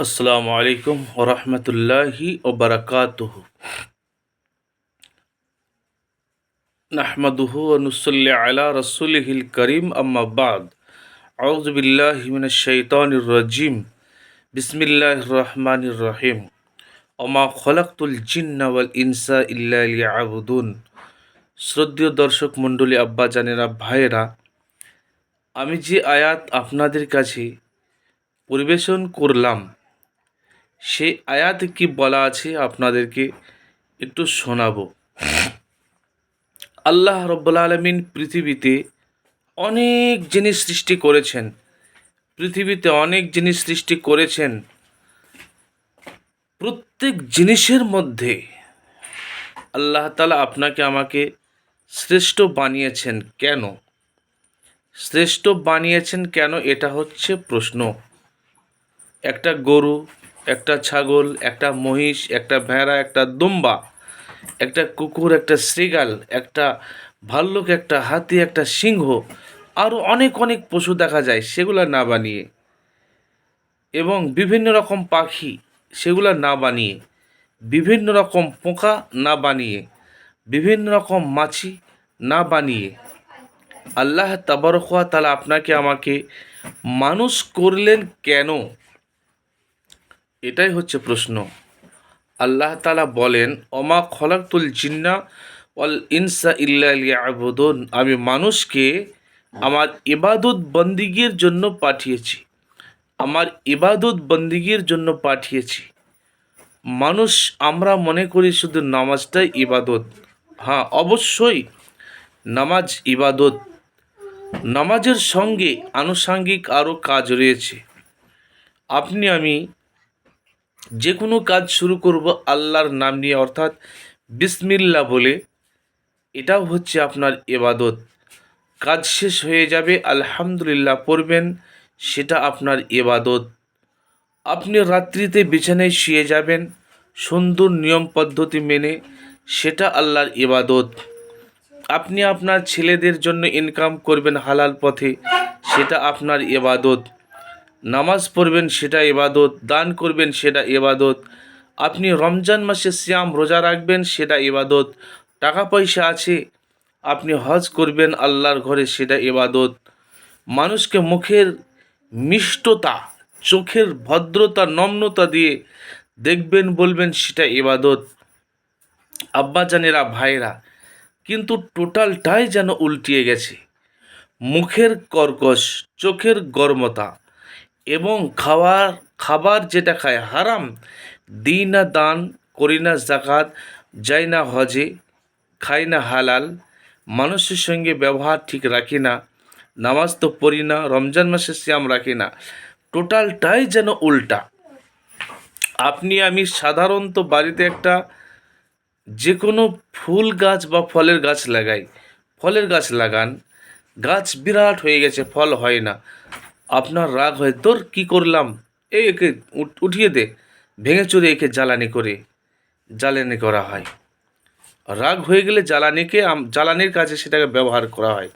আসসালামু আলাইকুম ওরহমতুল্লাহি ওবরাকাতুহু নাহমাদুহু অনুসল্লি আলা রসুলহিল করিম, আম্মা বাদ। আউযু বিল্লাহি মিনাশ শাইতানির রাজিম। বিসমিল্লাহির রহমানির রহিম। ওমা খলাকতুল জিন্না ওয়াল ইনসা ইল্লা লিয়াবুদুন। শ্রদ্ধেয় দর্শক মণ্ডলী, আব্বা জানেরা, ভাইয়েরা, আমি যে আয়াত আপনাদের কাছে পরিবেশন করলাম সেই আয়াতে কি বলা আছে আপনাদেরকে একটু শোনাবো। আল্লাহ রব্বুল আলমিন পৃথিবীতে অনেক জিনিস সৃষ্টি করেছেন। পৃথিবীতে অনেক জিনিস সৃষ্টি করেছেন। প্রত্যেক জিনিসের মধ্যে আল্লাহ তালা আপনাকে আমাকে শ্রেষ্ঠ বানিয়েছেন কেন? শ্রেষ্ঠ বানিয়েছেন কেন? এটা হচ্ছে প্রশ্ন। একটা গরু একটা ছাগল, একটা মহিষ, একটা ভেড়া, একটা দুম্বা, একটা কুকুর, একটা শ্রীগাল, একটা ভাল্লুক, একটা হাতি, একটা সিংহ আরও অনেক অনেক পশু দেখা যায়, সেগুলা না বানিয়ে। এবং বিভিন্ন রকম পাখি, সেগুলা না বানিয়ে। বিভিন্ন রকম পোকা না বানিয়ে। বিভিন্ন রকম মাছি না বানিয়ে। আল্লাহ তাবারকা তালা আপনাকে আমাকে মানুষ করলেন কেন? এটাই হচ্ছে প্রশ্ন। আল্লাহ তালা বলেন অমা খলাকুল জিন্না অল ইনসা ইল্লা আবুদন আমি মানুষকে আমার ইবাদত বন্দিগির জন্য পাঠিয়েছি। আমার ইবাদত বন্দিগির জন্য পাঠিয়েছি। মানুষ আমরা মনে করি শুধু নামাজটাই ইবাদত। হ্যাঁ অবশ্যই নামাজ ইবাদত। নামাজের সঙ্গে আনুষাঙ্গিক আরও কাজ রয়েছে। আপনি, আমি যে কোনো কাজ শুরু করব আল্লাহর নাম নিয়ে, অর্থাৎ বিসমিল্লা বলে। এটাও হচ্ছে আপনার এবাদত কাজ শেষ হয়ে যাবে, আলহামদুলিল্লাহ পড়বেন, সেটা আপনার এবাদত আপনি রাত্রিতে বিছানায় শুয়ে যাবেন, সুন্দর নিয়ম পদ্ধতি মেনে, সেটা আল্লাহর ইবাদত। আপনি আপনার ছেলেদের জন্য ইনকাম করবেন হালাল পথে, সেটা আপনার ইবাদত। নামাজ পড়বেন, সেটা ইবাদত, দান করবেন, সেটা ইবাদত। আপনি রমজান মাসে শ্যাম রোজা রাখবেন, সেটা ইবাদত। টাকা পয়সা আছে, আপনি হজ করবেন, আল্লাহর ঘরে, সেটা ইবাদত। মানুষকে মুখের মিষ্টতা, চোখের ভদ্রতা, নম্রতা দিয়ে দেখবেন, বলবেন, সেটা ইবাদত। আব্বাজানেরা ভাইরা কিন্তু টোটালটাই যেন উল্টিয়ে গেছে। মুখের কর্কশ, চোখের গর্মতা এবং খাওয়ার, খাবার যেটা খায় হারাম দিই না দান, করি না জাকাত যাই না হজে, খাই না হালাল, মানুষের সঙ্গে ব্যবহার ঠিক রাখি না, নামাজ তো পড়ি না, রমজান মাসে শ্যাম রাখি না, টোটালটাই যেন উল্টা। আপনি, আমি সাধারণত বাড়িতে একটা যে কোনো ফুল গাছ বা ফলের গাছ লাগাই, ফলের গাছ লাগান, গাছ বিরাট হয়ে গেছে, ফল হয় না। আপনার রাগ হয়, তোর কী করলাম? এই একে উঠিয়ে দে। ভেঙে চুরে একে জ্বালানি করে, জ্বালানি করা হয়। রাগ হয়ে গেলে জ্বালানিকে জ্বালানির কাজে সেটাকে ব্যবহার করা হয়।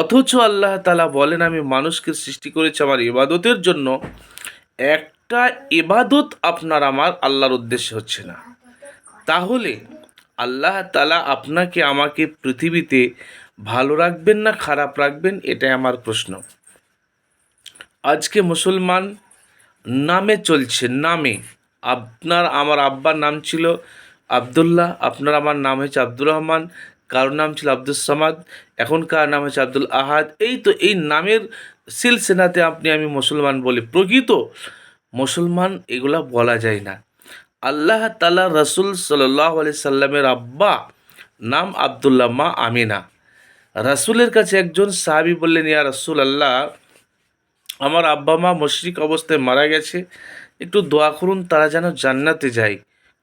অথচ আল্লাহ তালা বলেন, আমি মানুষকে সৃষ্টি করেছি আমার ইবাদতের জন্য। একটা ইবাদত আপনার আমার আল্লাহর উদ্দেশ্যে হচ্ছে না। তাহলে আল্লাহ তালা আপনাকে আমাকে পৃথিবীতে ভালো রাখবেন না, খারাপ রাখবেন, এটাই আমার প্রশ্ন। আজকে মুসলমান নামে চলছে, নামে। আপনার, আমার আব্বার নাম ছিল আবদুল্লাহ, আপনার আমার নাম হয়েছে আব্দুর রহমান, কারোর নাম ছিল আব্দুল সামাদ, এখনকার নাম হচ্ছে আব্দুল আহাদ। এই তো, এই নামের সিলসেনাতে আপনি, আমি মুসলমান বলি। প্রকৃত মুসলমান এগুলা বলা যায় না। আল্লাহ তালা রসুল সাল্লাহ আলি সাল্লামের আব্বা নাম আবদুল্লাহ মা আমিনা। রাসুলের কাছে একজন সাহাবি বললেন, ইয়া রসুল আল্লাহ আমার আব্বা মা মশরিক অবস্থায় মারা গেছে। একটু দোয়া করুন, তারা যেন জান্নাতে যায়।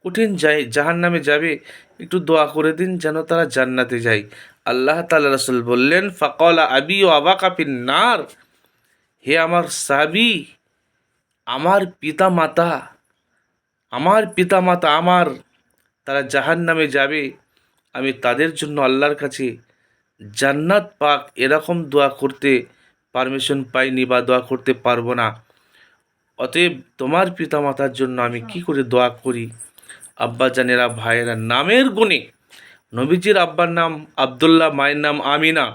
কঠিন যাই জাহান নামে যাবে, একটু দোয়া করে দিন যেন তারা জান্নাতে যায়। আল্লাহ তাল্লাহ রসুল বললেন, ফকলা আবি ও আবা কাপিন নার হে আমার সাবি আমার পিতা মাতা আমার পিতা মাতা আমার, তারা জাহান নামে যাবে। আমি তাদের জন্য আল্লাহর কাছে জান্নাত পাক এরকম দোয়া করতে পারমিশন পাইনি বা দোয়া করতে পারব না। অতএব তোমার পিতামাতার জন্য আমি কি করে দোয়া করি? আব্বাজানেরা ভাইয়েরা, নামের গুণে। নবীজির আব্বার নাম আবদুল্লাহ, মায়ের নাম আমিনা।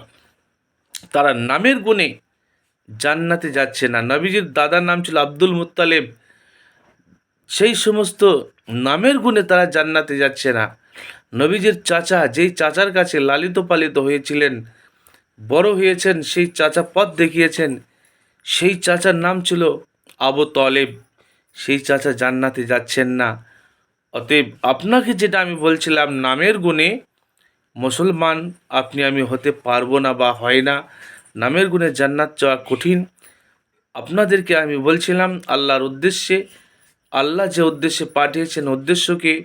তারা নামের গুণে জান্নাতে যাচ্ছে না। নবীজির দাদার নাম ছিল আব্দুল মুত্তালেব। সেই সমস্ত নামের গুণে তারা জান্নাতে যাচ্ছে না। নবীজির চাচা, যেই চাচার কাছে লালিত পালিত হয়েছিলেন বড় হয়েছেন, সেই চাচা পথ দেখিয়েছেন। সেই চাচার নাম ছিল আবু তলেব। সেই চাচা জান্নাতে যাচ্ছেন না। অতএব আপনাকে যেটা আমি বলছিলাম, নামের গুণে মুসলমান আপনি আমি হতে পারব না বা হয় না। নামের গুণে জান্নাত যাওয়া কঠিন। আপনাদেরকে আমি বলছিলাম, আল্লাহর উদ্দেশ্যে, আল্লাহ যে উদ্দেশ্যে পাঠিয়েছেন উদ্দেশ্যকে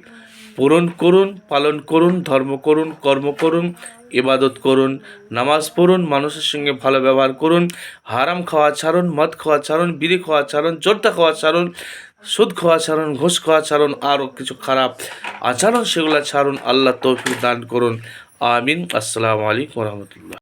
পূরণ করুন, পালন করুন, ধর্ম করুন, কর্ম করুন, ইবাদত করুন, নামাজ পড়ুন, মানুষের সঙ্গে ভালো ব্যবহার করুন, হারাম খাওয়া ছাড়ুন, মদ খাওয়া ছাড়ুন, বিড়ি খাওয়া ছাড়ুন জোরটা খাওয়া ছাড়ুন, সুদ খাওয়া ছাড়ুন, ঘুষ খাওয়া ছাড়ুন, আরও কিছু খারাপ আচরণ সেগুলো ছাড়ুন, আল্লাহ তৌফিক দান করুন। আমিন। আসসালামু আলাইকুম রহমতুল্লাহ।